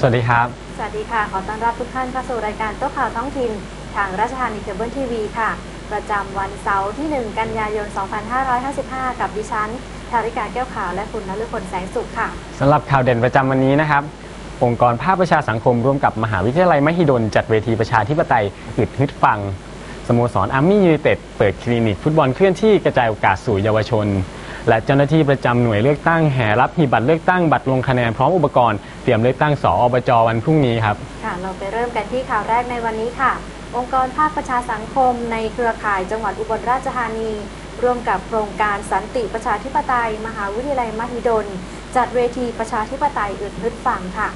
สวัสดีครับ สวัสดีค่ะ ขอต้อนรับทุกท่านเข้าสู่รายการโต๊ะข่าวท้องถิ่น ทางราชธานีเคเบิลทีวีค่ะ ประจำวันเสาร์ที่ 1 กันยายน 2555 กับดิฉัน ธาริกาแก้วขาว และคุณนฤพลแสงสุขค่ะสำหรับข่าวเด่นประจำวันนี้นะครับ องค์กรภาคประชาสังคมร่วมกับมหาวิทยาลัยมหิดล จัดเวทีประชาธิปไตยอึดฮึดฟัง สโมสรอาร์มี่ยูไนเต็ดเปิดคลินิกฟุตบอลเคลื่อนที่กระจายโอกาสสู่เยาวชน และเจ้าหน้าที่ประจำหน่วยเลือกตั้งแห่รับหีบบัตรเลือกตั้งบัตรลงคะแนนพร้อมอุปกรณ์เตรียมเลือกตั้งสออบจวันพรุ่งนี้ครับค่ะเราไปเริ่มกันที่ข่าวแรกในวันนี้ค่ะ องค์กรภาคประชาสังคม ในเครือข่ายจังหวัดอุบลราชธานี ร่วมกับโครงการสันติประชาธิปไตย มหาวิทยาลัยมหิดล จัดเวทีประชาธิปไตยอึดฮึดฟังค่ะ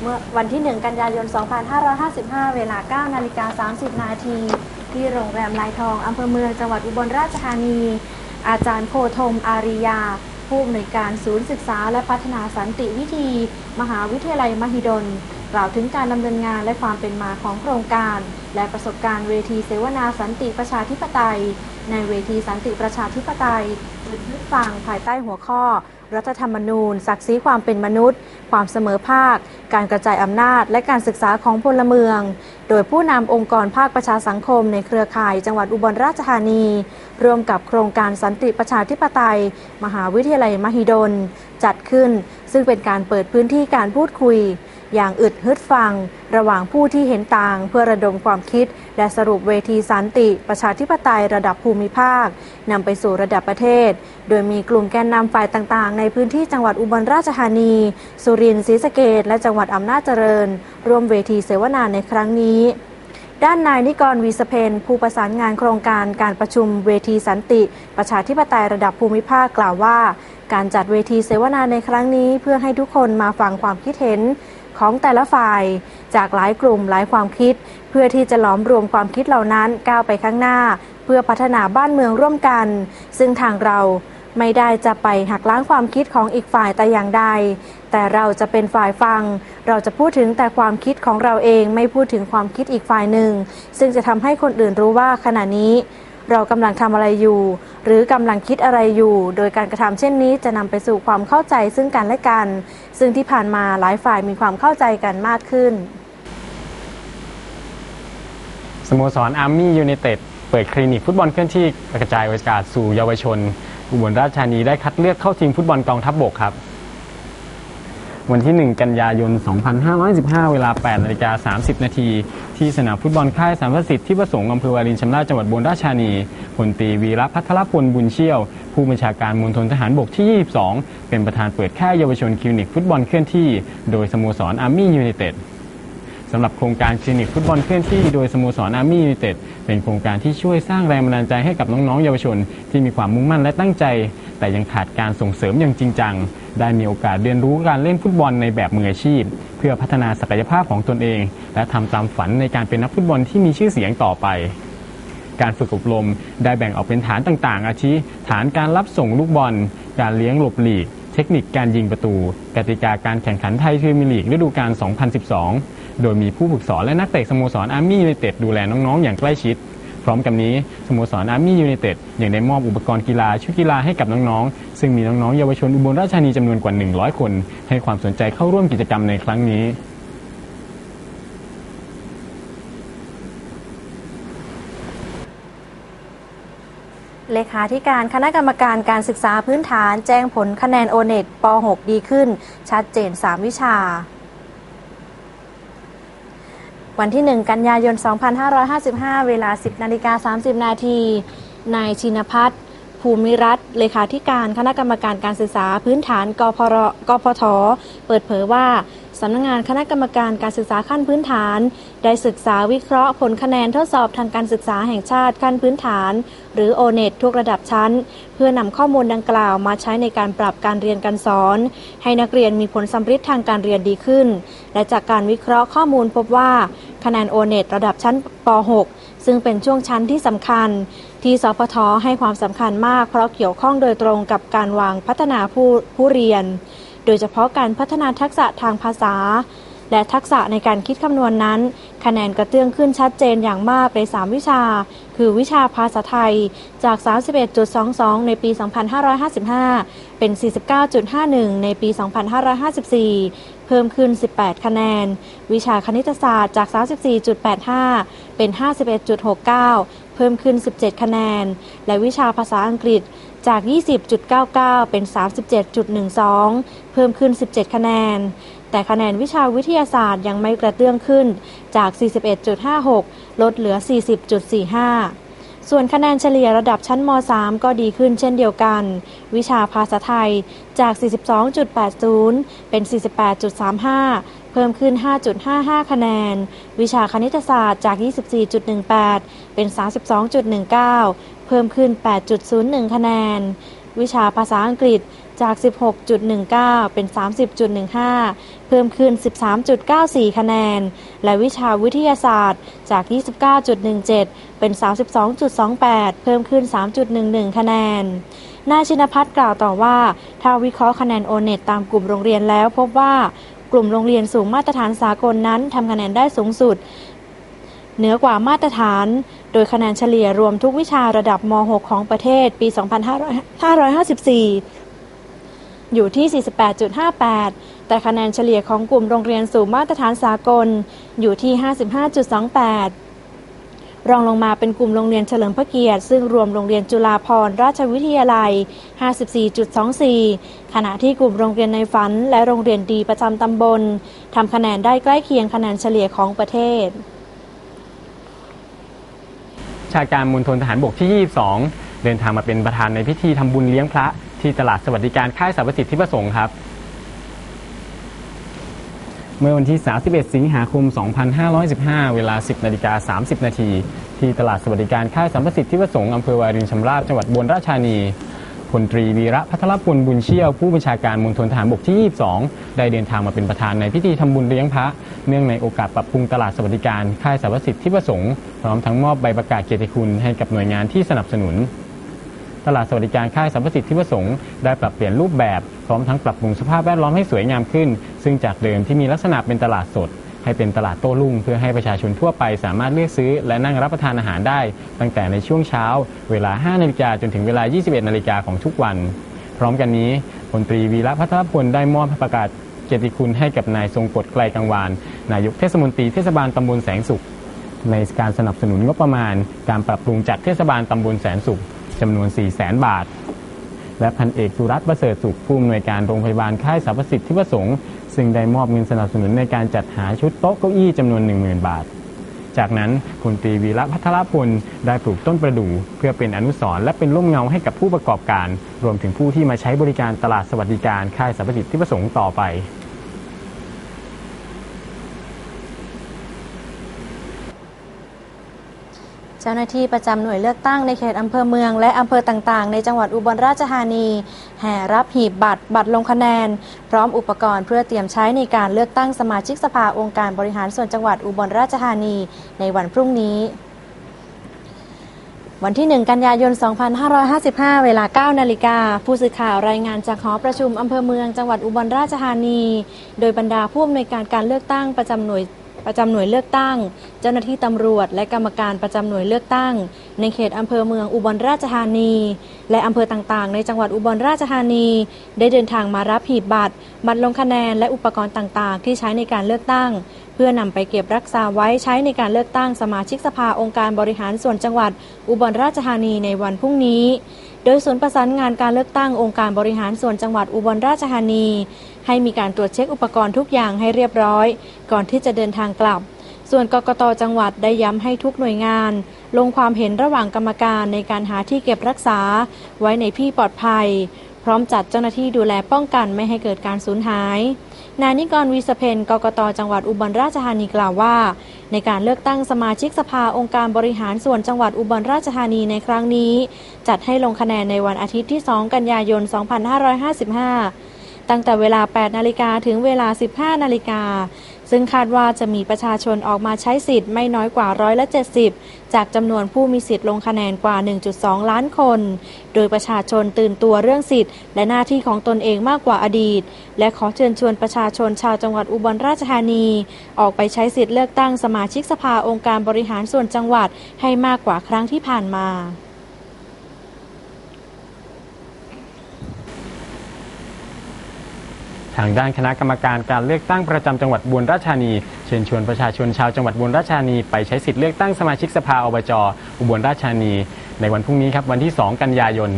เมื่อวันที่ 1 กันยายน 2555 เวลา 9 นาฬิกา 30 นาที ที่โรงแรมลายทองอำเภอเมืองจังหวัดอุบลราชธานี อาจารย์โพธมอาริยา ผู้อำนวยการศูนย์ศึกษาและพัฒนาสันติวิธี มหาวิทยาลัยมหิดล กล่าวถึงการดำเนินงานและความเป็นมาของโครงการ และประสบการณ์เวทีเสวนาสันติประชาธิปไตย ในเวทีสันติประชาธิปไตยเป็นผู้ฟังภายใต้หัวข้อ รัฐธรรมนูญ ศักดิ์ศรีความเป็นมนุษย์ ความเสมอภาค การกระจายอำนาจ และการศึกษาของพลเมือง โดยผู้นำองค์กรภาคประชาสังคมในเครือข่ายจังหวัดอุบลราชธานี ร่วมกับโครงการสันติประชาธิปไตย มหาวิทยาลัยมหิดล จัดขึ้น ซึ่งเป็นการเปิดพื้นที่การพูดคุย อย่างอึดฮึดฟัง ระหว่างผู้ที่เห็นต่างเพื่อระดมความคิด และสรุปเวทีสันติ ประชาธิปไตยระดับภูมิภาคนำไปสู่ระดับประเทศ โดยมีกลุ่มแกนนำฝ่ายต่างๆ ในพื้นที่จังหวัดอุบลราชธานี สุรินทร์ศรีสะเกดและจังหวัดอำนาจเจริญ ร่วมเวทีเสวนาในครั้งนี้ด้านนายนิกรวีสเพนผู้ประสานงานโครงการการประชุมเวทีสันติ ประชาธิปไตยระดับภูมิภาคกล่าวว่า การจัดเวทีเสวนาในครั้งนี้เพื่อให้ทุกคนมาฟังความคิดเห็น ของแต่ละฝ่าย จากหลายกลุ่มหลายความคิด เพื่อที่จะหลอมรวมความคิดเหล่านั้นก้าวไปข้างหน้า เพื่อพัฒนาบ้านเมืองร่วมกัน ซึ่งทางเราไม่ได้จะไปหักล้างความคิดของอีกฝ่ายแต่อย่างใด แต่เราจะเป็นฝ่ายฟัง เราจะพูดถึงแต่ความคิดของเราเองไม่พูดถึงความคิดอีกฝ่ายหนึ่ง ซึ่งจะทำให้คนอื่นรู้ว่าขณะนี้ เรากำลังทำอะไรอยู่ หรือกำลังคิดอะไรอยู่ โดยการกระทำเช่นนี้จะนำไปสู่ความเข้าใจซึ่งกันและกัน ซึ่งที่ผ่านมาหลายฝ่ายมีความเข้าใจกันมากขึ้น สโมสรอาร์มี่ยูไนเต็ดเปิดคลินิกฟุตบอลเคลื่อนที่กระจายโอกาสสู่เยาวชน อุบลราชธานีได้คัดเลือกเข้าทีมฟุตบอลกองทัพบบกครับ วันที่ 1 กันยายน 2515 เวลา8นาฬิกา30 นาที ที่สนามฟุตบอลค่ายสามพสิทธิ์ที่ประสงค์อำเภอวารินชำราบจังหวัดอุบลราชธานีพลตีวีรพัทรพลบุญเชี่ยว ผู้บัญชาการมณฑลทหารบกที่ 22 เป็นประธานเปิดค่ายเยาวชนคลินิกฟุตบอลเคลื่อนที่ โดยสโมสรอาร์มี่ยูไนเต็ด สำหรับโครงการคลินิกฟุตบอลเคลื่อนที่โดยสโมสรอาร์มี่ยูไนเต็ดเป็นโครงการที่ช่วยสร้างแรงบันดาลใจให้กับน้องๆเยาวชน ที่มีความมุ่งมั่นและตั้งใจ แต่ยังขาดการส่งเสริมอย่างจริงจัง ได้มีโอกาสเรียนรู้การเล่นฟุตบอลในแบบมืออาชีพ เพื่อพัฒนาศักยภาพของตนเอง และทำตามฝันในการเป็นนักฟุตบอลที่มีชื่อเสียงต่อไปการฝึกอบรมได้แบ่งออกเป็นฐานต่างๆ อาทิ ฐานการรับส่งลูกบอล การเลี้ยงหลบหลีก เทคนิคการยิงประตู กติกาการแข่งขันไทยพรีเมียร์ลีกฤดูกาล 2012 โดยมีผู้ฝึกสอนและนักเตะสโมสรอาร์มี่ยูไนเต็ดดูแลน้องๆ อย่างใกล้ชิด พร้อมกับนี้สโมสรอาร์มี่ยูไนเต็ดยังได้มอบอุปกรณ์กีฬาชุดกีฬาให้กับน้องๆ ซึ่งมีน้องๆเยาวชนอุบลราชธานีจำนวนกว่า 100 คน ให้ความสนใจเข้าร่วมกิจกรรมในครั้งนี้เลขาธิการคณะกรรมการการศึกษาพื้นฐานแจ้งผลคะแนนโอเน็ตป .6 ดีขึ้น ชัดเจน 3 วิชา วันที่ 1 กันยายน 2555 เวลา 10นาฬิกา30 นาทีนายชินพัฒน์ภูมิรัตน์เลขาธิการคณะกรรมการการศึกษาพื้นฐานกพรกพท เปิดเผยว่าสำนักงานคณะกรรมการการศึกษาขั้นพื้นฐาน ได้ศึกษาวิเคราะห์ผลคะแนนทดสอบทางการศึกษาแห่งชาติขั้นพื้นฐาน หรือ o n e t ทุกระดับชั้น เพื่อนำข้อมูลดังกล่าวมาใช้ในการปรับการเรียนการสอน ให้นักเรียนมีผลสำฤทธิ์ทางการเรียนดีขึ้น และจากการวิเคราะห์ข้อมูลพบว่าคะแนน o n e t ระดับชั้นป .6 ซึ่งเป็นช่วงชั้นที่สำคัญ ที่สพทให้ความสำคัญมากเพราะเกี่ยวข้องโดยตรงกับการวางพัฒนาผู้ผู้เรียน โดยเฉพาะการพัฒนาทักษะทางภาษา และทักษะในการคิดคำนวณนั้น คะแนนกระเตื้องขึ้นชัดเจนอย่างมากใน 3 วิชา คือวิชาภาษาไทยจาก 31.22 ในปี 2555 เป็น 49.51 ในปี 2554 เพิ่มขึ้น 18 คะแนน วิชาคณิตศาสตร์จาก 34.85 เป็น 51.69 เพิ่มขึ้น 17 คะแนน และวิชาภาษาอังกฤษจาก 20.99 เป็น 37.12 เพิ่มขึ้น 17 คะแนน แต่คะแนนวิชาวิทยาศาสตร์ยังไม่กระเตื้องขึ้นจาก 41.56 ลดเหลือ 40.45 ส่วนคะแนนเฉลี่ยระดับชั้นม .3 ก็ดีขึ้นเช่นเดียวกัน วิชาภาษาไทยจาก 42.80 เป็น 48.35 เพิ่มขึ้น 5.55 คะแนน วิชาคณิตศาสตร์จาก 24.18 เป็น 32.19 เพิ่มขึ้น 8.01 คะแนน วิชาภาษาอังกฤษ จาก 16.19 เป็น 30.15 เพิ่มขึ้น 13.94 คะแนน และวิชาวิทยาศาสตร์จาก 29.17 เป็น 32.28 เพิ่มขึ้น 3.11 คะแนนนายชินพัฒน์กล่าวต่อว่า ถ้าวิเคราะห์คะแนนโอเน็ตตามกลุ่มโรงเรียนแล้วพบว่ากลุ่มโรงเรียนสูงมาตรฐานสากลนั้นทำคะแนนได้สูงสุดเหนือกว่ามาตรฐาน โดยคะแนนเฉลี่ยรวมทุกวิชาระดับม .6 ของประเทศปี 2554 อยู่ที่ 48.58 แต่คะแนนเฉลี่ยของกลุ่มโรงเรียนสูงมาตรฐานสากลอยู่ที่ 55.28รองลงมาเป็นกลุ่มโรงเรียนเฉลิมพระเกียรติ ซึ่งรวมโรงเรียนจุฬาภรณราชวิทยาลัย 54.24 ขณะที่กลุ่มโรงเรียนในฝัน และโรงเรียนดีประจำตำบลทำคะแนนได้ใกล้เคียงคะแนนเฉลี่ยของประเทศ ชาการมณฑลทหารบกที่ 22 เดินทางมาเป็นประธานในพิธีทำบุญเลี้ยงพระ ที่ตลาดสวัสดิการค่ายสรรพสิทธิประสงค์ครับ เมื่อวันที่ 31 สิงหาคม 2515 เวลา 10นาฬิกา30 นาที ที่ตลาดสวัสดิการค่ายสัมประสิทธิประสงค์อำเภอวารินชำราบจังหวัดอุบลราชธานีพลตรีวีระพัทรพลบุญเชี่ยว ผู้บัญชาการมณฑลทหารบกที่ 22 ได้เดินทางมาเป็นประธานในพิธีทำบุญเลี้ยงพระ เนื่องในโอกาสปรับปรุงตลาดสวัสดิการ ค่ายสรรพสิทธิประสงค์ พร้อมทั้งมอบใบประกาศเกียรติคุณให้กับหน่วยงานที่สนับสนุน ตลาดสวัสดิการค่ายสัมประสิทธิประสงค์ได้ปรับเปลี่ยนรูปแบบพร้อมทั้งปรับปรุงสภาพแวดล้อมให้สวยงามขึ้น ซึ่งจากเดิมที่มีลักษณะเป็นตลาดสด ให้เป็นตลาดโต้รุ่งเพื่อให้ประชาชนทั่วไปสามารถเลือกซื้อ และนั่งรับประทานอาหารได้ ตั้งแต่ในช่วงเช้า เวลา 5 นาฬิกาจนถึงเวลา 21 นาฬิกาของทุกวัน พร้อมกันนี้พลตรีวีระพัทรพลได้มอบประกาศเกียรติคุณให้กับนายทรงกฎไกลกังวาน นายกเทศมนตรีเทศบาลตำบลแสงสุข ในการสนับสนุนงบประมาณ การปรับปรุงจากเทศบาลตำบลแสนสุข จำนวน 4 0 0 0 0 0บาท และพันเอกสุรัตน์ประเสริฐสุขผู้อำนวยการโรงพยาบาลค่ายสรรพสิทธิประสงค์ซึ่งได้มอบเงินสนับสนุนในการจัดหาชุดโต๊ะเก้าอี้จำนวน 10,000 บาท จากนั้นพลตรีวีระพัทรพลได้ปลูกต้นประดู่เพื่อเป็นอนุสรณ์และเป็นร่มเงาให้กับผู้ประกอบการ รวมถึงผู้ที่มาใช้บริการตลาดสวัสดิการค่ายสรรพสิทธิประสงค์ต่อไป เจ้าหน้าที่ประจำหน่วยเลือกตั้งในเขตอำเภอเมืองและอำเภอต่างๆ ในจังหวัดอุบลราชธานี แห่รับหีบบัตร บัตรลงคะแนน พร้อมอุปกรณ์เพื่อเตรียมใช้ในการเลือกตั้งสมาชิกสภาองค์การบริหารส่วนจังหวัดอุบลราชธานีในวันพรุ่งนี้วันที่ 1 กันยายน 2555 เวลา 9 นาฬิกา ผู้สื่อข่าวรายงานจากหอประชุมอำเภอเมืองจังหวัดอุบลราชธานี โดยบรรดาผู้อำนวยการการเลือกตั้งประจำหน่วย ประจำหน่วยเลือกตั้ง เจ้าหน้าที่ตำรวจ และกรรมการประจำหน่วยเลือกตั้ง ในเขตอำเภอเมืองอุบลราชธานี และอำเภอต่างๆ ในจังหวัดอุบลราชธานี ได้เดินทางมารับหีบบัตร บัตรลงคะแนนและอุปกรณ์ต่างๆ ที่ใช้ในการเลือกตั้ง เพื่อนำไปเก็บรักษาไว้ใช้ในการเลือกตั้งสมาชิกสภาองค์การบริหารส่วนจังหวัด อุบลราชธานีในวันพรุ่งนี้ โดยศูนย์ประสานงานการเลือกตั้งองค์การบริหารส่วนจังหวัดอุบลราชธานี ให้มีการตรวจเช็คอุปกรณ์ทุกอย่างให้เรียบร้อย ก่อนที่จะเดินทางกลับ ส่วนกกตจังหวัดได้ย้ำให้ทุกหน่วยงาน ลงความเห็นระหว่างกรรมการในการหาที่เก็บรักษา ไว้ในที่ปลอดภัย พร้อมจัดเจ้าหน้าที่ดูแลป้องกันไม่ให้เกิดการสูญหาย นายนิกรวีสเพนกกตจังหวัดอุบลราชธานีกล่าวว่า ในการเลือกตั้งสมาชิกสภาองค์การบริหารส่วนจังหวัดอุบลราชธานีในครั้งนี้ จัดให้ลงคะแนนในวันอาทิตย์ที่ 2 กันยายน 2555 ตั้งแต่เวลา 8 นาฬิกาถึงเวลา 15 นาฬิกา ซึ่งคาดว่าจะมีประชาชนออกมาใช้สิทธิ์ไม่น้อยกว่าร้อยละ70 จากจำนวนผู้มีสิทธิ์ลงคะแนนกว่า 1.2 ล้านคน โดยประชาชนตื่นตัวเรื่องสิทธิ์ และหน้าที่ของตนเองมากกว่าอดีต และขอเชิญชวนประชาชนชาวจังหวัดอุบลราชธานี ออกไปใช้สิทธิ์เลือกตั้งสมาชิกสภาองค์การบริหารส่วนจังหวัดให้มากกว่าครั้งที่ผ่านมา ทางด้านคณะกรรมการการเลือกตั้งประจำจังหวัดอุบลราชธานี เชิญชวนประชาชนชาวจังหวัดอุบลราชธานีไปใช้สิทธิ์เลือกตั้งสมาชิกสภาอบจอุบลราชธานี ในวันพรุ่งนี้ครับวันที่ 2 กันยายน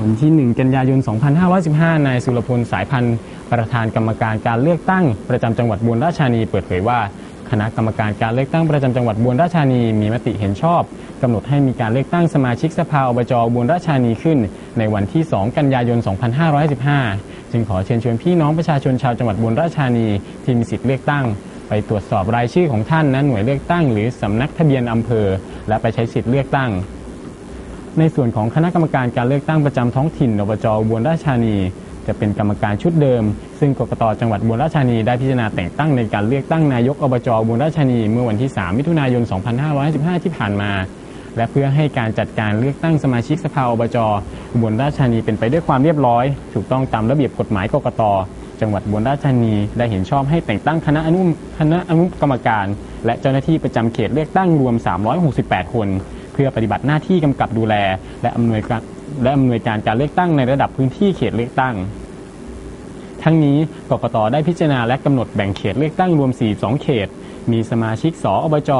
วันที่ 1 กันยายน 2515 นายสุรพล สายพันธ์ ประธานกรรมการการเลือกตั้ง ประจำจังหวัดอุบลราชธานี เปิดเผยว่า คณะกรรมการการเลือกตั้งประจำจังหวัดอุบลราชานีมีมติเห็นชอบกำหนดให้มีการเลือกตั้งสมาชิกสภาอบจอุบลราชานีขึ้น ในวันที่ 2 กันยายน 2515จึงขอเชิญชวนพี่น้องประชาชนชาวจังหวัดอุบลราชานีที่มีสิทธิ์เลือกตั้ง ไปตรวจสอบรายชื่อของท่านณหน่วยเลือกตั้ง หรือสำนักทะเบียนอำเภอ และไปใช้สิทธิ์เลือกตั้ง ในส่วนของคณะกรรมการการเลือกตั้งประจำท้องถิ่นอบจอุบลราชานี จะเป็นกรรมการชุดเดิม ซึ่งกกตจังหวัดอุบลราชธานีได้พิจารณาแต่งตั้งในการเลือกตั้งนายกอบจอุบลราชธานีเมื่อวันที่ 3 มิถุนายน 2515ที่ผ่านมา และเพื่อให้การจัดการเลือกตั้งสมาชิกสภาอบจอุบลราชธานีเป็นไปด้วยความเรียบร้อย ถูกต้องตามระเบียบกฎหมายกกตจังหวัดอุบลราชธานีได้เห็นชอบให้แต่งตั้งคณะอนุคณะอนุกรรมการ และเจ้าหน้าที่ประจำเขตเลือกตั้งรวม 368 คน เพื่อปฏิบัติหน้าที่กำกับดูแล และอำนวยการ และอำนวยการการเลือกตั้งในระดับพื้นที่เขตเลือกตั้ง ทั้งนี้กกตได้พิจารณาและกำหนดแบ่งเขตเลือกตั้งรวม 42 เขต มีสมาชิกสอบจ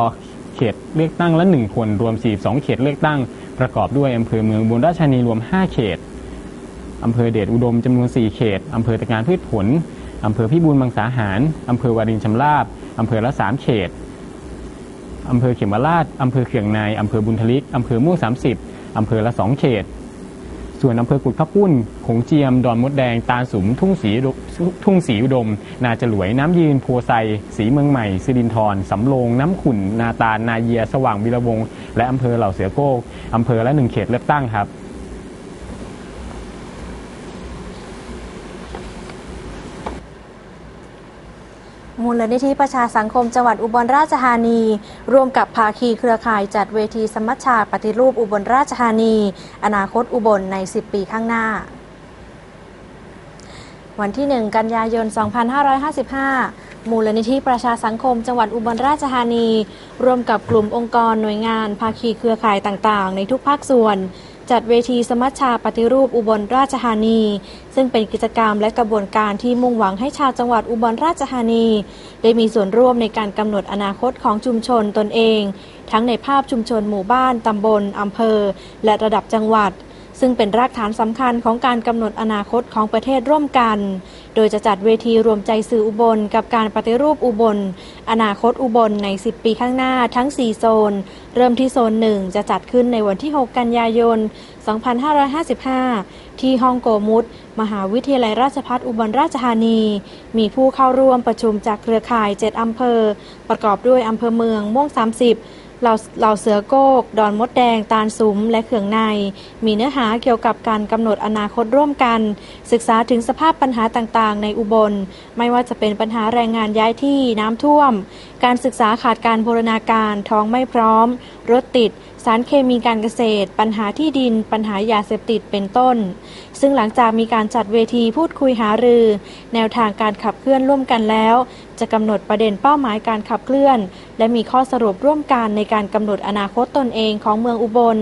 เขตเลือกตั้งละ1คนรวม 42 เขตเลือกตั้ง ประกอบด้วยอำเภอเมืองอุบุราชานีรวม 5 เขตอำเภอเดชอุดมจำนวน 4 เขตอำเภอตะการพืชผลอำเภอพิบูลมังสาหารอำเภอวารินชำราบอำเภอละ 3 เขตอำเภอเขมราชอำเภอเขื่องในอำเภอบุญทลิกอำเภอม่วง30อำเภอละ 2 เขต ส่วนอำเภอกุดข้าปุ้นโขงเจียม ดอนมดแดง ตาสุม ทุ่งสีอุดมทุ่งสีอุดม นาจลวย น้ำยืนโพไซ สีเมืองใหม่สิรินทรสำโรง น้ำขุ่น นาตาลนาเยีย สว่างวิรวง และอำเภอเหล่าเสือโก้กอำเภอละหนึ่งเขตเลือกตั้งครับ มูลนิธิประชาสังคมจังหวัดอุบลราชธานี ร่วมกับภาคีเครือข่ายจัดเวทีสมัชชาปฏิรูปอุบลราชธานี อนาคตอุบลใน 10 ปีข้างหน้า วันที่ 1 กันยายน 2555มูลนิธิประชาสังคมจังหวัดอุบลราชธานี ร่วมกับกลุ่มองค์กรหน่วยงาน ภาคีเครือข่ายต่างๆ ในทุกภาคส่วน จัดเวทีสมัชชาปฏิรูปอุบลราชธานี ซึ่งเป็นกิจกรรมและกระบวนการที่มุ่งหวังให้ชาวจังหวัดอุบลราชธานี ได้มีส่วนร่วมในการกำหนดอนาคตของชุมชนตนเอง ทั้งในภาพชุมชนหมู่บ้านตำบลอำเภอ และระดับจังหวัด ซึ่งเป็นรากฐานสำคัญของการกำหนดอนาคตของประเทศร่วมกัน โดยจะจัดเวทีรวมใจสื่ออุบล กับการปฏิรูปอุบล อนาคตอุบลใน 10 ปีข้างหน้าทั้ง 4 โซน เริ่มที่โซน 1 จะจัดขึ้นในวันที่ 6 กันยายน 2555 ที่ห้องโกมุตมหาวิทยาลัยราชภัฏอุบลราชธานี มีผู้เข้าร่วมประชุมจากเครือข่าย 7 อำเภอ ประกอบด้วยอำเภอเมืองม่วง 30 เหล่าเหล่าเสือโกก ดอนมดแดง ตาลสุมและเขื่องใน มีเนื้อหาเกี่ยวกับการกำหนดอนาคตร่วมกัน ศึกษาถึงสภาพปัญหาต่างๆ ในอุบล ไม่ว่าจะเป็นปัญหาแรงงานย้ายที่น้ำท่วม การศึกษาขาดการบูรณาการ ท้องไม่พร้อม รถติด สารเคมีการเกษตร ปัญหาที่ดิน ปัญหายาเสพติดเป็นต้น ซึ่งหลังจากมีการจัดเวทีพูดคุยหารือ แนวทางการขับเคลื่อนร่วมกันแล้ว จะกำหนดประเด็นเป้าหมายการขับเคลื่อน และมีข้อสรุปร่วมกันในการกำหนดอนาคตตนเองของเมืองอุบล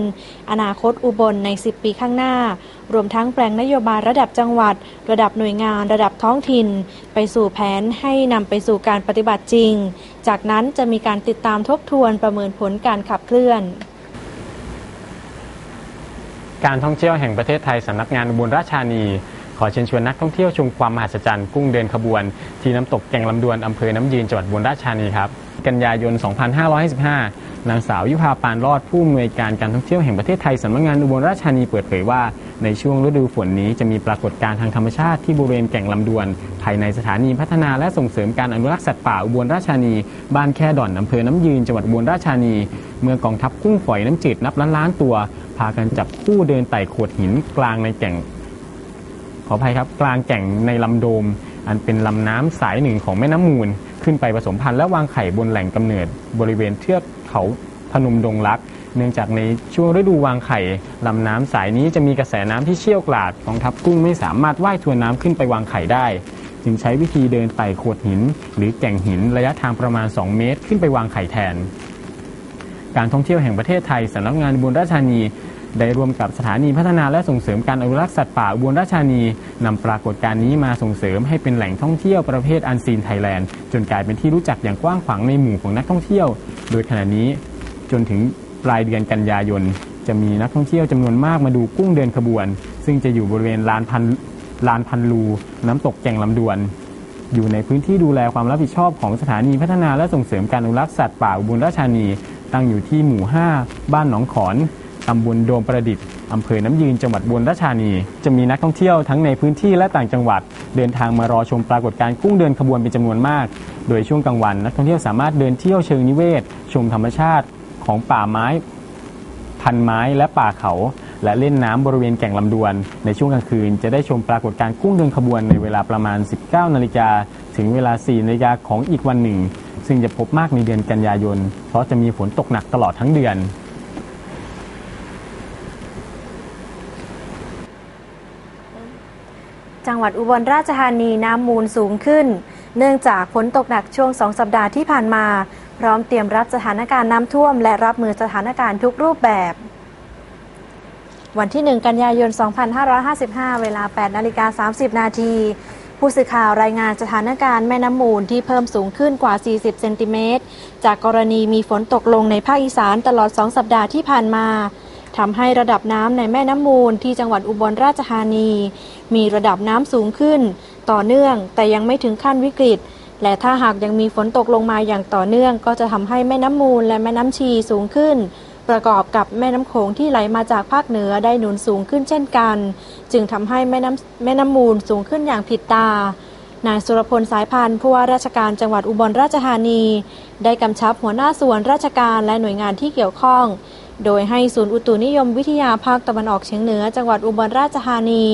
อนาคตอุบลใน 10 ปีข้างหน้า รวมทั้งแปลงนโยบายระดับจังหวัด ระดับหน่วยงานระดับท้องถิ่น ไปสู่แผนให้นำไปสู่การปฏิบัติจริง จากนั้นจะมีการติดตามทบทวนประเมินผลการขับเคลื่อน การท่องเที่ยวแห่งประเทศไทยสำนักงานอุบลราชธานี ขอเชิญชวนนักท่องเที่ยวชมความมหัศจรรย์กุ้งเดินขบวน ที่น้ำตกแก่งลำดวนอำเภอน้ำยืนจังหวัดอุบลราชธานีครับ กันยายน 2555 นางสาวยุพาปานรอดผู้อำนวยการการท่องเที่ยวแห่งประเทศไทยสำนักงานอุบลราชธานีเปิดเผยว่า ในช่วงฤดูฝนนี้จะมีปรากฏการณ์ทางธรรมชาติที่บริเวณแก่งลำดวน ภายในสถานีพัฒนาและส่งเสริมการอนุรักษ์สัตว์ป่าอุบลราชธานี บ้านแค่ด่อนอำเภอน้ำยืนจังหวัดอุบลราชธานี เมื่อกองทัพกุ้งฝอยน้ำจืดนับล้านล้านตัว พากันจับคู่เดินไต่โขดหินกลางในแก่งขออภัยครับกลางแก่งในลำโดม อันเป็นลำน้ำสายหนึ่งของแม่น้ำมูล ขึ้นไปผสมพันธุ์และวางไข่บนแหล่งกำเนิดบริเวณเทือกเขาพนมดงรัก เนื่องจากในช่วงฤดูวางไข่ลำน้ำสายนี้จะมีกระแสน้ำที่เชี่ยวกราดกองทัพกุ้งไม่สามารถว่ายทวนน้ำขึ้นไปวางไข่ได้ จึงใช้วิธีเดินไต่โขดหิน หรือแก่งหินระยะทางประมาณ 2 เมตร ขึ้นไปวางไข่แทน การท่องเที่ยวแห่งประเทศไทยสำนักงานอุบลราชธานี ได้ร่วมกับสถานีพัฒนาและส่งเสริมการอนุรักษ์สัตว์ป่าอุบลราชธานีนำปรากฏการณ์นี้มาส่งเสริมให้เป็นแหล่งท่องเที่ยวประเภทอันซีนไทยแลนด์จนกลายเป็นที่รู้จักอย่างกว้างขวางในหมู่ของนักท่องเที่ยว โดยขณะนี้จนถึงปลายเดือนกันยายน จะมีนักท่องเที่ยวจำนวนมากมาดูกุ้งเดินขบวน ซึ่งจะอยู่บริเวณลานพันลานพันลู น้ำตกแก่งลำดวน อยู่ในพื้นที่ดูแลความรับผิดชอบของสถานีพัฒนาและส่งเสริมการอนุรักษ์สัตว์ป่าอุบลราชธานี ตั้งอยู่ที่หมู่ 5 บ้านหนองขอน ตำบลโดมประดิษฐ์อำเภอน้ำยืนจังหวัดอุบลราชธานี จะมีนักท่องเที่ยวทั้งในพื้นที่และต่างจังหวัด เดินทางมารอชมปรากฏการณ์กุ้งเดินขบวนเป็นจำนวนมาก โดยช่วงกลางวันนักท่องเที่ยวสามารถเดินเที่ยวเชิงนิเวศ ชมธรรมชาติของป่าไม้ พันไม้และป่าเขา และเล่นน้ำบริเวณแก่งลำดวน ในช่วงกลางคืนจะได้ชมปรากฏการณ์กุ้งเดินขบวนในเวลาประมาณ 19 นาฬิกาถึงเวลา 4 นาฬิกาของอีกวันหนึ่ง ซึ่งจะพบมากในเดือนกันยายน เพราะจะมีฝนตกหนักตลอดทั้งเดือน จังหวัดอุบลราชธานีน้ำมูลสูงขึ้น เนื่องจากฝนตกหนักช่วงสองสัปดาห์ที่ผ่านมา พร้อมเตรียมรับสถานการณ์น้ำท่วม และรับมือสถานการณ์ทุกรูปแบบ วันที่ 1 กันยายน 2555 เวลา 8นาฬิกา30 นาทีผู้สื่อข่าวรายงานสถานการณ์แม่น้ำมูลที่เพิ่มสูงขึ้นกว่า 40 เซนติเมตร จากกรณีมีฝนตกลงในภาคอีสานตลอด 2 สัปดาห์ที่ผ่านมา ทำให้ระดับน้ำในแม่น้ำมูลที่จังหวัดอุบลราชธานี มีระดับน้ำสูงขึ้น ต่อเนื่องแต่ยังไม่ถึงขั้นวิกฤต และถ้าหากยังมีฝนตกลงมาอย่างต่อเนื่อง ก็จะทำให้แม่น้ำมูลและแม่น้ำชีสูงขึ้น ประกอบกับแม่น้ำโขงที่ไหลมาจากภาคเหนือได้หนุนสูงขึ้นเช่นกัน จึงทำให้แม่น้ำแม่น้ำมูลสูงขึ้นอย่างผิดตานายสุรพลสายพันธ์ผู้ว่าราชการจังหวัดอุบลราชธานี ได้กำชับหัวหน้าส่วนราชการและหน่วยงานที่เกี่ยวข้อง โดยให้ศูนย์อุตุนิยมวิทยาภาคตะวันออกเฉียงเหนือ จังหวัดอุบลราชธานี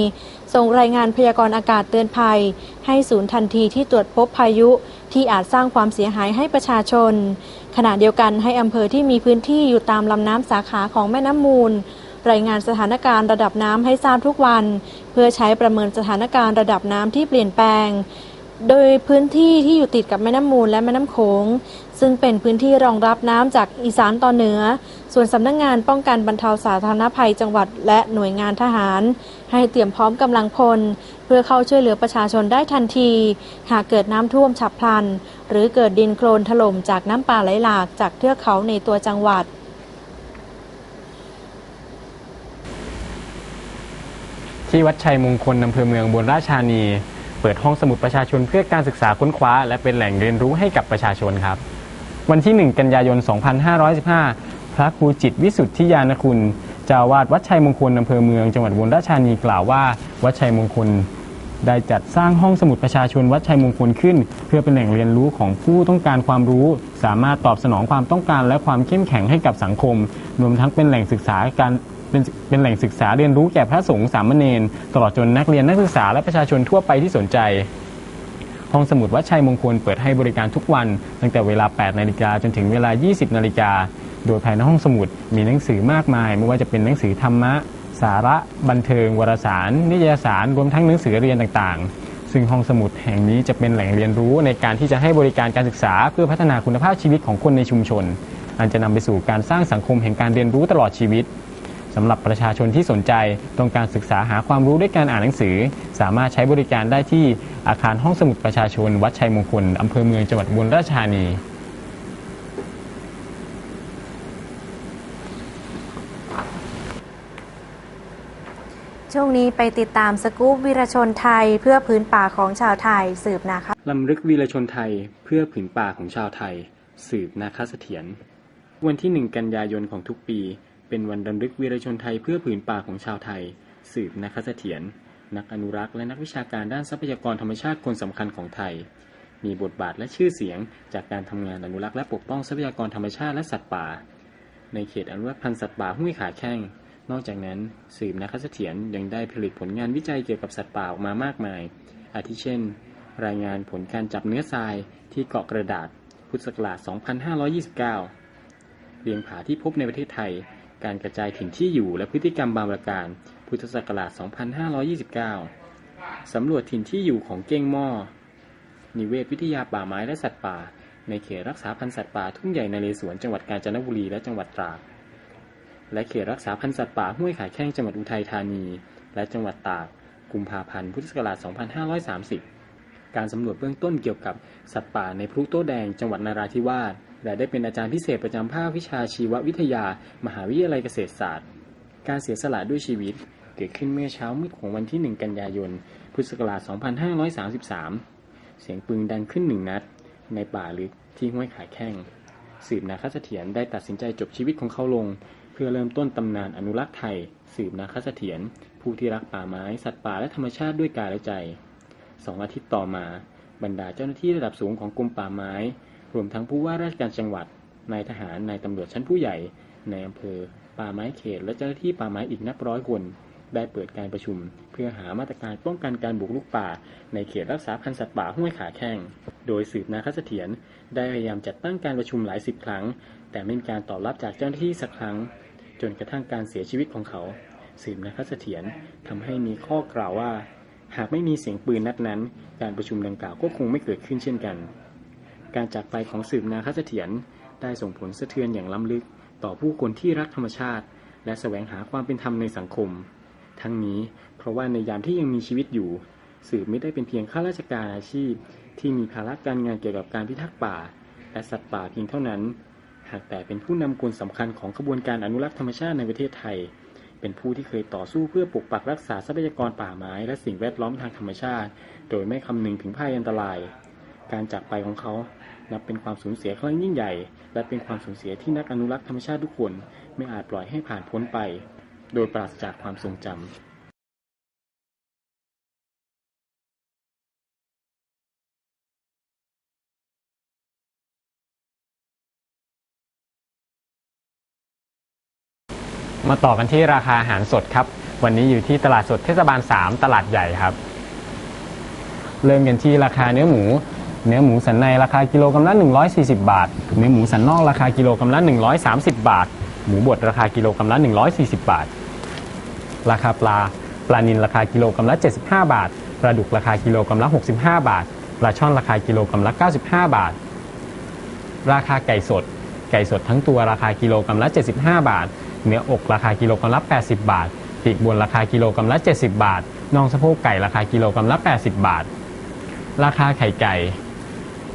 ส่งรายงานพยากรณ์อากาศเตือนภัย ให้ศูนย์ทันทีที่ตรวจพบพายุ ที่อาจสร้างความเสียหายให้ประชาชน ขณะเดียวกันให้อำเภอที่มีพื้นที่อยู่ตามลำน้ำสาขาของแม่น้ำมูล รายงานสถานการณ์ระดับน้ำให้ทราบทุกวัน เพื่อใช้ประเมินสถานการณ์ระดับน้ำที่เปลี่ยนแปลง โดยพื้นที่ที่อยู่ติดกับแม่น้ำมูลและแม่น้ำโขง ซึ่งเป็นพื้นที่รองรับน้ำจากอีสานตอนเหนือ ส่วนสำนักงงานป้องกันบรรเทาสาธารณภัยจังหวัดและหน่วยงานทหาร ให้เตรียมพร้อมกำลังพล เพื่อเข้าช่วยเหลือประชาชนได้ทันที หากเกิดน้ำท่วมฉับพลัน หรือเกิดดินโคลนถล่มจากน้ำป่าไหลหลากจากเทือกเขาในตัวจังหวัดที่วัดชัยมงคลอำเภอเมืองอุบนราชธานี เปิดห้องสมุดประชาชนเพื่อการศึกษาค้นคว้า และเป็นแหล่งเรียนรู้ให้กับประชาชนครับ วันที่ 1 กันยายน 2515 พระครูจิตวิสุทธิยานคุณเจ้าวาดวัดชัยมงคลอำเภอเมืองจังหวัดอุบลราชธานีกล่าวว่า วัดชัยมงคลได้จัดสร้างห้องสมุดประชาชนวัดชัยมงคลขึ้น เพื่อเป็นแหล่งเรียนรู้ของผู้ต้องการความรู้ สามารถตอบสนองความต้องการและความเข้มแข็งให้กับสังคม รวมทั้งเป็นแหล่งศึกษาการ เป็นเป็นแหล่งศึกษาเรียนรู้แก่พระสงฆ์สามเณรตลอดจนนักเรียนนักศึกษาและประชาชนทั่วไปที่สนใจ ห้องสมุดวัดชัยมงคลเปิดให้บริการทุกวัน ตั้งแต่เวลา 8 นาฬิกาจนถึงเวลา 20 นาฬิกา โดยภายในห้องสมุดมีหนังสือมากมาย ไม่ว่าจะเป็นหนังสือธรรมะ สาระบันเทิง วารสาร นิตยสารรวมทั้งหนังสือเรียนต่างๆ ซึ่งห้องสมุดแห่งนี้จะเป็นแหล่งเรียนรู้ในการที่จะให้บริการการศึกษาเพื่อพัฒนาคุณภาพชีวิตของคนในชุมชน อันจะนำไปสู่การสร้างสังคมแห่งการเรียนรู้ตลอดชีวิตำหรับประชาชนที่สนใจต้องการศึกษาหาความรู้ด้วยการอ่านหนังสือ สามารถใช้บริการได้ที่อาคารห้องสมุดประชาชน วัดชัยมงคลอำเภอเมืองจังหวัดอุบลราชธานีช่วงนี้ไปติดตามสกู๊ปวีรชนไทยเพื่อพื้นป่าของชาวไทยสืบนะคะลำลึกวีรชนไทยเพื่อผืนป่าของชาวไทย สืบนาคเสถียรวันที่หนึ่งกันยายนของทุกปี เป็นวันรำลึกวีรชนไทยเพื่อผืนป่าของชาวไทย สืบนาคเสถียรนักอนุรักษ์และนักวิชาการด้านทรัพยากรธรรมชาติคนสำคัญของไทย มีบทบาทและชื่อเสียง จากการทำงานอนุรักษ์และปกป้องทรัพยากรธรรมชาติและสัตว์ป่า ในเขตอนุรักษ์พันธุ์สัตว์ป่าห้วยขาแข้ง นอกจากนั้นสืบนักเสถียรยังได้ผลิตผลงานวิจัยเกี่ยวกับสัตว์ป่าออกมามากมาย อาทิเช่น รายงานผลการจับเนื้อทรายที่เกาะกระดาษ พุทธศักราช 2529 เลียงผาที่พบในประเทศไทย การกระจายถิ่นที่อยู่และพฤติกรรมบางประการ พุทธศักราช 2529 สำรวจถิ่นที่อยู่ของเก้งหม้อ นิเวศวิทยาป่าไม้และสัตว์ป่า ในเขตรักษาพันธุ์สัตว์ป่าทุ่งใหญ่นเรศวรจังหวัดกาญจนบุรีและจังหวัดตราด และเขตรักษาพันธุ์สัตว์ป่าห้วยขาแข้งจังหวัดอุทัยธานี และจังหวัดตาก กุมภาพันธ์ พุทธศักราช 2530 การสำรวจเบื้องต้นเกี่ยวกับสัตว์ป่าในพลุโต้แดงจังหวัดนาราธิวาส และได้เป็นอาจารย์พิเศษประจำภาควิชาชีววิทยา มหาวิทยาลัยเกษตรศาสตร์ การเสียสละด้วยชีวิต เกิดขึ้นเมื่อเช้ามืดของวันที่ 1 กันยายน พุทธศักราช 2533 เสียงปืนดังขึ้นหนึ่งนัด ในป่าลึกที่ห้วยขาแข้ง สืบนาคเสถียรได้ตัดสินใจจบชีวิตของเขาลง เพื่อเริ่มต้นตำนานอนุรักษ์ไทย สืบนาคเสถียรผู้ที่รักป่าไม้สัตว์ป่าและธรรมชาติด้วยกายและใจสองอาทิตย์ต่อมาบรรดาเจ้าหน้าที่ระดับสูงของกรมป่าไม้ รวมทั้งผู้ว่าราชการจังหวัดนายทหารนายตำรวจชั้นผู้ใหญ่ในอำเภอ ป่าไม้เขต และเจ้าหน้าที่ป่าไม้อีกนับร้อยคน ได้เปิดการประชุม เพื่อหามาตรการป้องกันการบุกรุกป่า ในเขตรักษาพันธุ์สัตว์ป่าห้วยขาแข้ง โดยสืบนาคเสถียรได้พยายามจัดตั้งการประชุมหลายสิบครั้ง แต่ไม่มีการตอบรับจากเจ้าหน้าที่สักครั้ง จนกระทั่งการเสียชีวิตของเขา สืบนาคเสถียรทำให้มีข้อกล่าวว่า หากไม่มีเสียงปืนนัดนั้น การประชุมดังกล่าวก็คงไม่เกิดขึ้นเช่นกัน การจากไปของสืบนาคเสถียรได้ส่งผลสะเทือนอย่างล้ำลึก ต่อผู้คนที่รักธรรมชาติ และแสวงหาความเป็นธรรมในสังคม ทั้งนี้เพราะว่าในยามที่ยังมีชีวิตอยู่ สืบไม่ได้เป็นเพียงข้าราชการอาชีพ ที่มีภาระการงานเกี่ยวกับการพิทักษ์ป่า และสัตว์ป่าเพียงเท่านั้น หากแต่เป็นผู้นำคนสำคัญของขบวนการอนุรักษ์ธรรมชาติในประเทศไทย เป็นผู้ที่เคยต่อสู้เพื่อปกปักรักษาทรัพยากรป่าไม้ และสิ่งแวดล้อมทางธรรมชาติ โดยไม่คำนึงถึงภัยอันตราย การจากไปของเขา นับเป็นความสูญเสียครั้งยิ่งใหญ่ และเป็นความสูญเสียที่นักอนุรักษ์ธรรมชาติทุกคนไม่อาจปล่อยให้ผ่านพ้นไป โดยปราศจากความทรงจำมาต่อกันที่ราคาอาหารสดครับ วันนี้อยู่ที่ตลาดสดเทศบาล 3 ตลาดใหญ่ครับ เริ่มกันที่ราคาเนื้อหมู เนื้อหมูสันในราคากิโลกรัมละ 140 บาท เนื้อหมูสันนอกราคากิโลกรัมละ 130 บาท หมูบดราคากิโลกรัมละ 140 บาท ราคาปลา ปลานิลราคากิโลกรัมละ 75 บาท ปลาดุกราคากิโลกรัมละ 65 บาท ปลาช่อนราคากิโลกรัมละ 95 บาท ราคาไก่สด ไก่สดทั้งตัวราคากิโลกรัมละ 75 บาท เนื้ออกราคากิโลกรัมละ 80 บาท ปีกบนราคากิโลกรัมละ 70 บาทน่องสะโพกไก่ราคากิโลกรัมละ 80 บาท ราคาไข่ไก่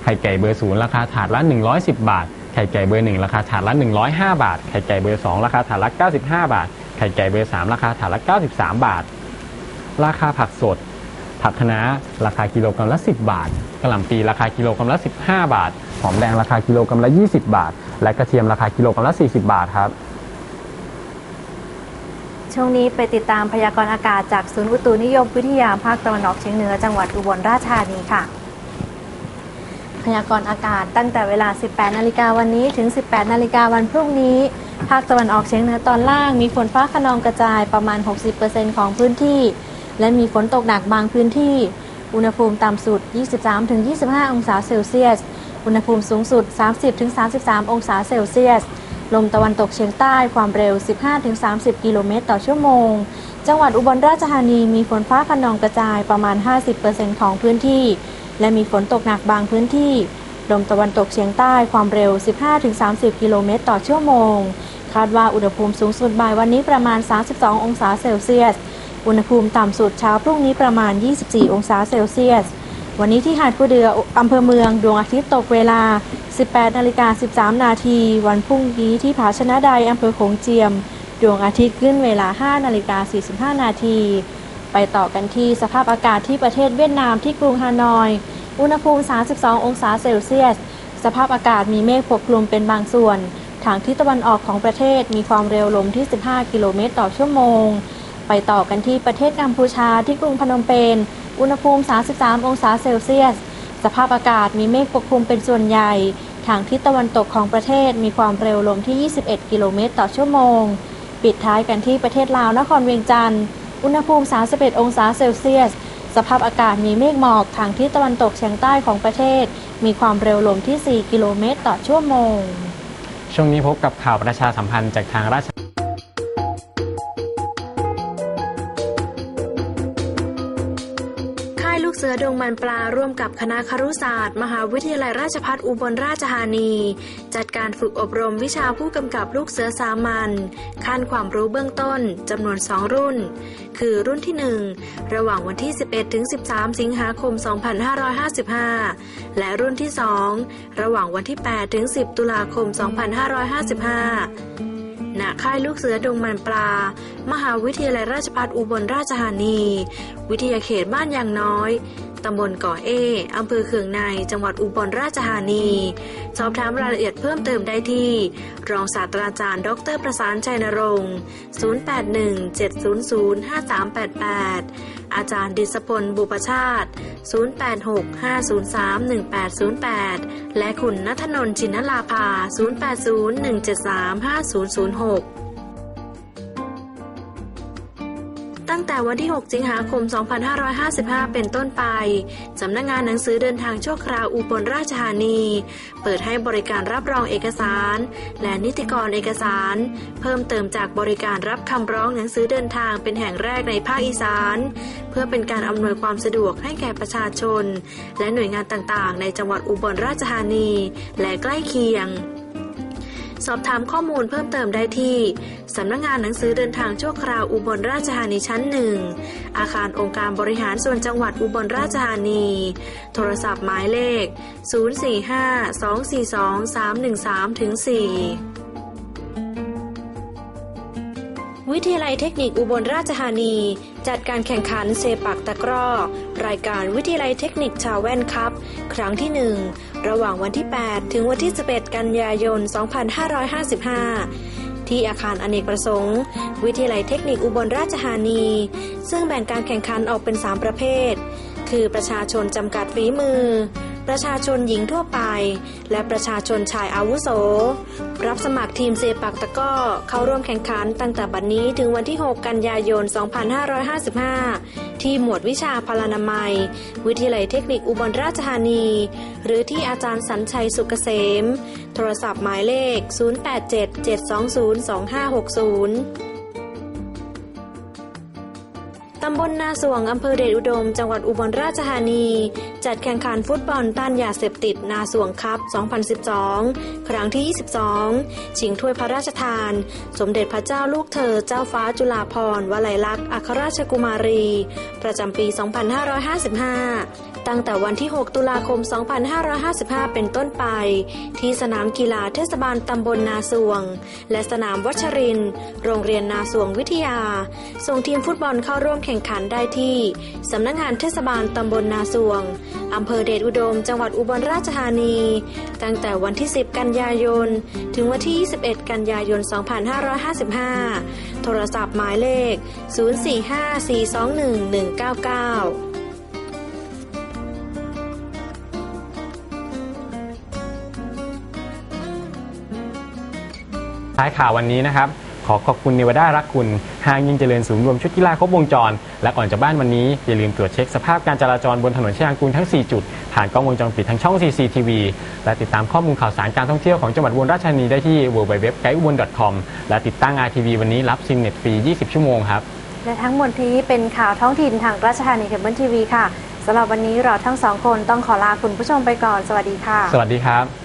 ไข่ไก่เบอร์ศูนย์ราคาถาดละ 110 บาท ไข่ไก่เบอร์หนึ่งราคาถาดละ 105 บาท ไข่ไก่เบอร์สองราคาถาดละ 95 บาท ไข่ไก่เบอร์สามราคาถาดละ 93 บาท ราคาผักสด ผักคะน้าราคากิโลกรัมละ 10 บาทกระหล่ำปีราคากิโลกรัมละ 15 บาท หอมแดงราคากิโลกรัมละ 20 บาท และกระเทียมราคากิโลกรัมละ 40 บาทครับ ช่วงนี้ไปติดตามพยากรณ์อากาศจากศูนย์อุตุนิยมวิทยาภาคตะวันออกเฉียงเหนือจังหวัดอุบลราชธานีค่ะ พยากรณ์อากาศตั้งแต่เวลา 18 นาฬิกาวันนี้ถึง 18 นาฬิกาวันพรุ่งนี้ ภาคตะวันออกเฉียงเหนือตอนล่างมีฝนฟ้าขนองกระจายประมาณ 60%ของพื้นที่ และมีฝนตกหนักบางพื้นที่ อุณหภูมิต่ำสุด 23-25 องศาเซลเซียส อุณหภูมิสูงสุด 30-33 องศาเซลเซียส ลมตะวันตกเฉียงใต้ความเร็ว 15-30 กิโลเมตรต่อชั่วโมง จังหวัดอุบลราชธานีมีฝนฟ้าขนองกระจายประมาณ 50%ของพื้นที่ และมีฝนตกหนักบางพื้นที่ ลมตะวันตกเฉียงใต้ความเร็ว 15-30 กิโลเมตรต่อชั่วโมง คาดว่าอุณหภูมิสูงสุดบ่ายวันนี้ประมาณ 32 องศาเซลเซียส อุณหภูมิต่ำสุดเช้าพรุ่งนี้ประมาณ 24 องศาเซลเซียส วันนี้ที่หาดผู้เดืออำเภอเมือง ดวงอาทิตย์ตกเวลา 18 นาฬิกา 13 นาที วันพรุ่งนี้ที่ผาชนะใดอำเภอโขงเจียม ดวงอาทิตย์ขึ้นเวลา 5 นาฬิกา 45 นาที ไปต่อกันที่สภาพอากาศที่ประเทศเวียดนามที่กรุงฮานอย อุณหภูมิ 32 องศาเซลเซียส สภาพอากาศมีเมฆปกคลุมเป็นบางส่วน ทางทิศตะวันออกของประเทศมีความเร็วลมที่ 15 กิโลเมตรต่อชั่วโมง ไปต่อกันที่ประเทศกัมพูชาที่กรุงพนมเปญ อุณหภูมิ 33 องศาเซลเซียส สภาพอากาศมีเมฆปกคลุมเป็นส่วนใหญ่ ทางทิศตะวันตกของประเทศมีความเร็วลมที่ 21 กิโลเมตรต่อชั่วโมง ปิดท้ายกันที่ประเทศลาวนครเวียงจันทร์ อุณหภูมิ 31 องศาเซลเซียส สภาพอากาศมีเมฆหมอกทางทิศตะวันตกเฉียงใต้ของประเทศ มีความเร็วลมที่ 4 กิโลเมตรต่อชั่วโมง ช่วงนี้พบกับข่าวประชาสัมพันธ์จากทางราช สือดงมันปลาร่วมกับคณะครุศาสตร์ มหาวิทยาลัยราชภัฏอุบลราชธานี จัดการฝึกอบรมวิชาผู้กำกับลูกเสือสามัญขั้นความรู้เบื้องต้นจำนวน 2 รุ่น คือรุ่นที่ 1 ระหว่างวันที่ 11 ถึง 13 สิงหาคม 2555 และรุ่นที่ 2 ระหว่างวันที่ 8 ถึง 10 ตุลาคม 2555 ณค่ายลูกเสือดงมันปลา มหาวิทยาลัยราชภัฏอุบลราชธานี วิทยาเขตบ้านยางน้อย ตำบลก่อเออำเภอเขืองใน จังหวัดอุบลราชธานี สอบถามรายละเอียดเพิ่มเติมได้ที่ รองศาสตราจารย์ ดรประสานชัยนรงค์ 0817005388 อาจารย์ดิษพลบุปชาติ 0865031808 และคุณนัทนนท์ชินลาภา 0801735006 ตั้งแต่วันที่ 6 สิงหาคม 2555 เป็นต้นไป สำนักงงานหนังสือเดินทางชั่วคราวอุบลราชธานี เปิดให้บริการรับรองเอกสาร และนิติกรเอกสาร เพิ่มเติมจากบริการรับคำร้องหนังสือเดินทางเป็นแห่งแรกในภาคอีสาน เพื่อเป็นการอำนวยความสะดวกให้แก่ประชาชน และหน่วยงานต่างๆ ในจังหวัดอุบลราชธานี และใกล้เคียง สอบถามข้อมูลเพิ่มเติมได้ที่สำนักงงานหนังสือเดินทางชั่วคราวอุบลราชธานีชั้นหนึ่ง อาคารองค์การบริหารส่วนจังหวัดอุบลราชธานี โทรศัพท์หมายเลข 045-242-313ถึง4วิทยาลัยเทคนิคอุบลราชธานี จัดการแข่งขันเซปักตะกร้อ รายการวิทยาลัยเทคนิคชาวแว่นครับ ครั้งที่ 1 ระหว่างวันที่ 8 ถึงวันที่ 11 กันยายน 2555ที่อาคารอเนกประสงค์ วิทยาลัยเทคนิคอุบลราชธานี ซึ่งแบ่งการแข่งขันออกเป็น 3 ประเภท คือประชาชนจำกัดฝีมือ ประชาชนหญิงทั่วไป และประชาชนชายอาวุโส รับสมัครทีมเซปักตะก้อ เข้าร่วมแข่งขันตั้งแต่บัดนนี้ถึงวันที่ 6 กันยายน 2555 ที่หมวดวิชาพลานามัย วิทยาลัยเทคนิคอุบลราชธานี หรือที่อาจารย์สัญชัยสุกเกษม โทรศัพท์หมายเลข 0877202560 ตำบลนาสวง อำเภอเดชอุดม จังหวัดอุบลราชธานี จัดแข่งขันฟุตบอลต้านยาเสพติดนาสวงคัพ 2012 ครั้งที่ 22 ชิงถ้วยพระราชทาน สมเด็จพระเจ้าลูกเธอ เจ้าฟ้าจุฬาภรณ์วลัยลักษณ์อัครราชกุมารี ประจำปี 2555 ตั้งแต่วันที่ 6 ตุลาคม 2555 เป็นต้นไป ที่สนามกีฬาเทศบาลตำบลนาสวง และสนามวัชริน โรงเรียนนาสวงวิทยา ส่งทีมฟุตบอลเข้าร่วมแข่งขันได้ที่สำนักงานเทศบาลตำบลนาสวงอำเภอเดชอุดม จังหวัดอุบลราชธานี ตั้งแต่วันที่ 10 กันยายน ถึงวันที่ 21 กันยายน 2555 โทรศัพท์หมายเลข 045421199 ท้ายข่าววันนี้นะครับ ขอขอบคุณเนวด้ารักคุณ ห้างยิ่งเจริญศูนย์รวมชุดกีฬาครบวงจร และก่อนจากบ้านวันนี้ อย่าลืมตรวจเช็คสภาพการจราจรบนถนนชยางกูลทั้ง 4 จุด ผ่านกล้องวงจรปิดทางช่อง CCTV และติดตามข้อมูลข่าวสารการท่องเที่ยวของจังหวัดอุบลราชธานีได้ที่ www.guideubon.com และติดตั้ง RTV วันนี้รับซิมเน็ตฟรี 20 ชั่วโมงครับและทั้งหมดนี้เป็นข่าวท้องถิ่นทางราชธานีเคเบิลทีวีค่ะสำหรับวันนี้เราทั้งสองคนต้องขอลาคุณผู้ชมไปก่อน สวัสดีค่ะ สวัสดีครับ